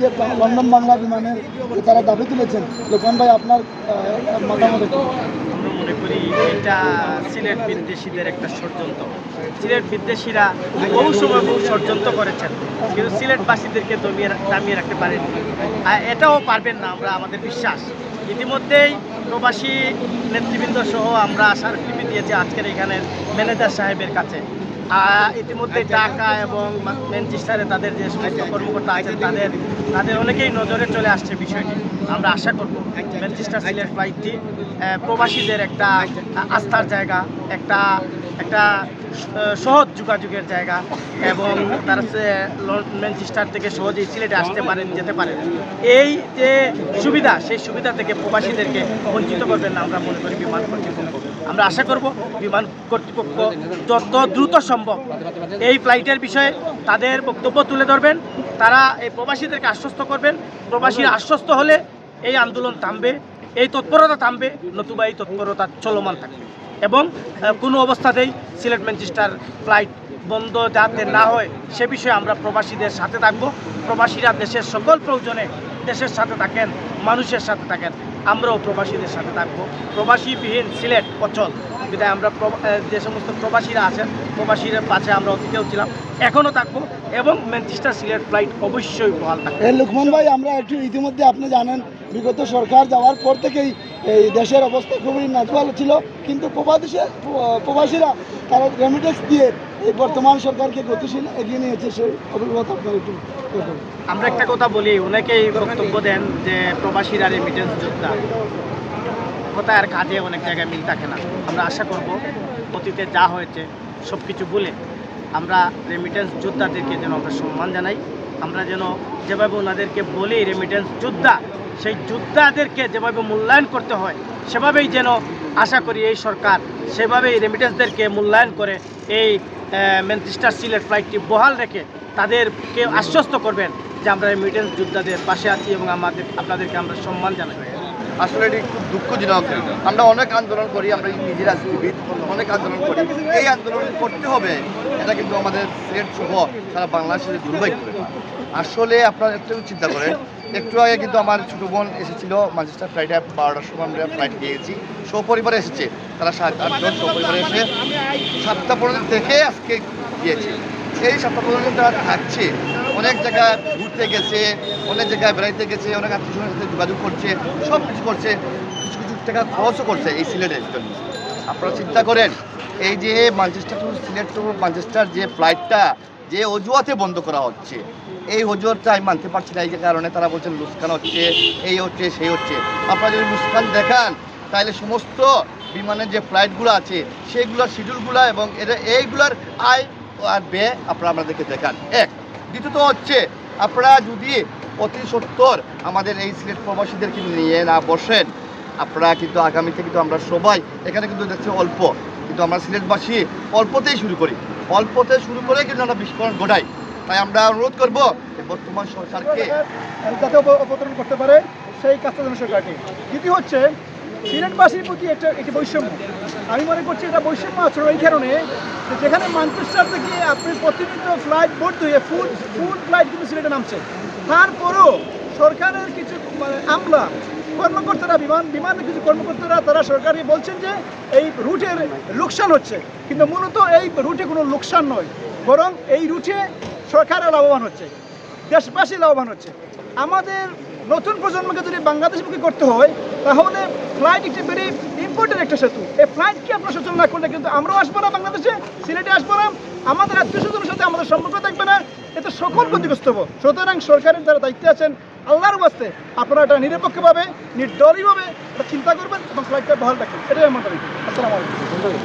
যে লন্ডন বাংলা বিমানে যে তারা দাবি তুলেছেন, লোকমান ভাই, আপনার মতামত আমরা মনে করি এটা সিলেট বিদ্বেষীদের একটা ষড়যন্ত্র। সিলেট বিদ্বেষীরা বহু সময় বহু ষড়যন্ত্র করেছেন, কিন্তু সিলেটবাসীদেরকে দমিয়ে দামিয়ে রাখতে পারেনি আর এটাও পারবেন না আমরা, আমাদের বিশ্বাস। ইতিমধ্যেই প্রবাসী নেতৃবৃন্দ সহ আমরা স্মারকলিপি দিয়েছি আজকের এখানে ম্যানেজার সাহেবের কাছে। ইতিমধ্যে ঢাকা এবং ম্যানচেস্টারে তাদের যে সমস্ত কর্মকর্তা আছেন তাদের তাদের অনেকেই নজরে চলে আসছে বিষয়টি। আমরা আশা করব ম্যানচেস্টার সিলেট ফ্লাইটটি প্রবাসীদের একটা আস্থার জায়গা, একটা একটা সহজ যোগাযোগের জায়গা এবং তারা ম্যানচেস্টার থেকে সহজেই সিলেটে আসতে পারেন, যেতে পারেন। এই যে সুবিধা, সেই সুবিধা থেকে প্রবাসীদেরকে বঞ্চিত করবেন না আমরা মনে করি বিমান কর্তৃপক্ষ। আমরা আশা করব বিমান কর্তৃপক্ষ যত দ্রুত সম্ভব এই ফ্লাইটের বিষয়ে তাদের বক্তব্য তুলে ধরবেন। তারা এই প্রবাসীদেরকে আশ্বস্ত করবেন। প্রবাসীরা আশ্বস্ত হলে এই আন্দোলন থামবে, এই তৎপরতা থামবে, নতুবা এই তৎপরতা চলমান থাকবে। এবং কোনো অবস্থাতেই সিলেট ম্যানচেস্টার ফ্লাইট বন্ধ যাতে না হয়, সে বিষয়ে আমরা প্রবাসীদের সাথে থাকব। প্রবাসীরা দেশের সকল প্রয়োজনে দেশের সাথে থাকেন, মানুষের সাথে থাকেন। আমরাও প্রবাসীদের সাথে থাকব। প্রবাসীবিহীন সিলেট অচল। বিধায় আমরা যে সমস্ত প্রবাসীরা আছেন, প্রবাসীদের পাশে আমরা অতীতেও ছিলাম। এখনও থাকব এবং ম্যানচেস্টার সিলেট ফ্লাইট অবশ্যই বহাল থাকবে। এই ভাই আমরা একটু ইতিমধ্যে আপনি জানেন বিগত সরকার যাওয়ার পর থেকেই এই দেশের অবস্থা খুবই নাজুয়াল ছিল কিন্তু প্রবাসী প্রবাসীরা তারা রেমিটেন্স দিয়ে এই বর্তমান সরকারকে গতিশীল এগিয়ে নিয়েছে সেই অভিজ্ঞতা আপনার একটু আমরা একটা কথা বলি অনেকেই বক্তব্য দেন যে প্রবাসীরা রেমিটেন্স যোদ্ধা। কথা আর কাজে অনেক জায়গায় মিল থাকে না। আমরা আশা করব অতীতে যা হয়েছে সব কিছু বলে আমরা রেমিটেন্স যোদ্ধাদেরকে যেন আমরা সম্মান জানাই, আমরা যেন যেভাবে ওনাদেরকে বলি রেমিটেন্স যোদ্ধা, সেই যোদ্ধাদেরকে যেভাবে মূল্যায়ন করতে হয়, সেভাবেই যেন আশা করি এই সরকার সেভাবেই রেমিটেন্সদেরকে মূল্যায়ন করে এই ম্যানচেস্টার সিলেট ফ্লাইটটি বহাল রেখে তাদেরকে আশ্বস্ত করবেন যে আমরা রেমিটেন্স যোদ্ধাদের পাশে আছি এবং আমাদের আপনাদেরকে আমরা সম্মান জানাই। আসলে এটি খুব দুঃখজনক। আমরা অনেক আন্দোলন করি, আমরা নিজেরা জীবিত অনেক আন্দোলন করি। এই আন্দোলন করতে হবে, এটা কিন্তু আমাদের সিলেট সহ সারা বাংলাদেশের দুর্ভাগ্য আসলে আপনারা একটু চিন্তা করেন, একটু আগে কিন্তু আমার ছোটো বোন এসেছিল ম্যানচেস্টার ফ্লাইটে বারোটার সময় আমরা ফ্লাইট গিয়েছি। সপরিবারে এসেছে, তারা সাত আটজন সপরিবারে এসে সাতটা পর্যন্ত থেকে আজকে গিয়েছে। এই সপ্তাহ পর্যন্ত তারা থাকছে। অনেক জায়গায় ঘুরতে গেছে, অনেক জায়গায় বেড়াইতে গেছে, অনেক আত্মীয় সাথে যোগাযোগ করছে সব কিছু করছে, কিছু কিছু টাকা খরচও করছে এই সিলেটের জন্য আপনারা চিন্তা করেন, এই যে Manchester to Sylhet to Manchester যে ফ্লাইটটা যে অজুয়াতে বন্ধ করা হচ্ছে, এই অজুহাতটা আমি মানতে পারছি না, এই কারণে তারা বলছেন লুস্কান হচ্ছে, এই হচ্ছে, সেই হচ্ছে। আপনারা যদি লুস্কান দেখান, তাহলে সমস্ত বিমানের যে ফ্লাইটগুলো আছে সেইগুলোর শিডিউলগুলো এবং এটা এইগুলোর আয় আর ব্যয় আপনারা আমাদেরকে দেখান। এক দ্বিতীয়ত হচ্ছে, আপনারা যদি অতি সত্তর আমাদের এই সিলেট প্রবাসীদেরকে নিয়ে না বসেন, আপনারা কিন্তু আগামীতে কিন্তু আমরা সবাই এখানে কিন্তু দেখছি অল্প, কিন্তু আমরা সিলেটবাসী অল্পতেই শুরু করি। অল্পতে শুরু করে কিন্তু আমরা বিস্ফোরণ ঘটাই। তাই আমরা অনুরোধ করব বর্তমান সরকারকে যাতে অবতরণ করতে পারে, সেই কাজটা যেন দ্বিতীয় হচ্ছে সিলেটবাসীর প্রতি একটা একটি বৈষম্য। আমি মনে করছি এটা বৈষম্য আচরণ এই কারণে যেখানে মানচেস্টার থেকে আপনি প্রতিনিয়ত ফ্লাইট বোর্ড হয়ে ফুল ফুল ফ্লাইট কিন্তু সিলেটে নামছে। তারপরও সরকারের কিছু মানে আমলা কর্মকর্তারা, বিমান বিমানের কিছু কর্মকর্তারা, তারা সরকারি বলছেন যে এই রুটের লোকসান হচ্ছে। কিন্তু মূলত এই রুটে কোনো লোকসান নয়, বরং এই রুটে সরকারও লাভবান হচ্ছে, দেশবাসী লাভবান হচ্ছে। আমাদের নতুন প্রজন্মকে যদি বাংলাদেশমুখী করতে হয় তাহলে ফ্লাইট একটি ভেরি ইম্পর্টেন্ট একটা সেতু। এই ফ্লাইটকে আপনার সচল না করলে কিন্তু আমরাও আসব না বাংলাদেশে সিলেটে আসব না। আমাদের আত্মীয় স্বজনের সাথে আমাদের সম্পর্ক থাকবে না। এতে সকল ক্ষতিগ্রস্ত হব। সুতরাং সরকারের যারা দায়িত্বে আছেন, আল্লাহর বাস্তে আপনারা এটা নিরপেক্ষভাবে নির্দলীয়ভাবে এটা চিন্তা করবেন এবং ফ্লাইটটা বহাল রাখবেন। এটাই আমার দাবি। আসসালামু আলাইকুম।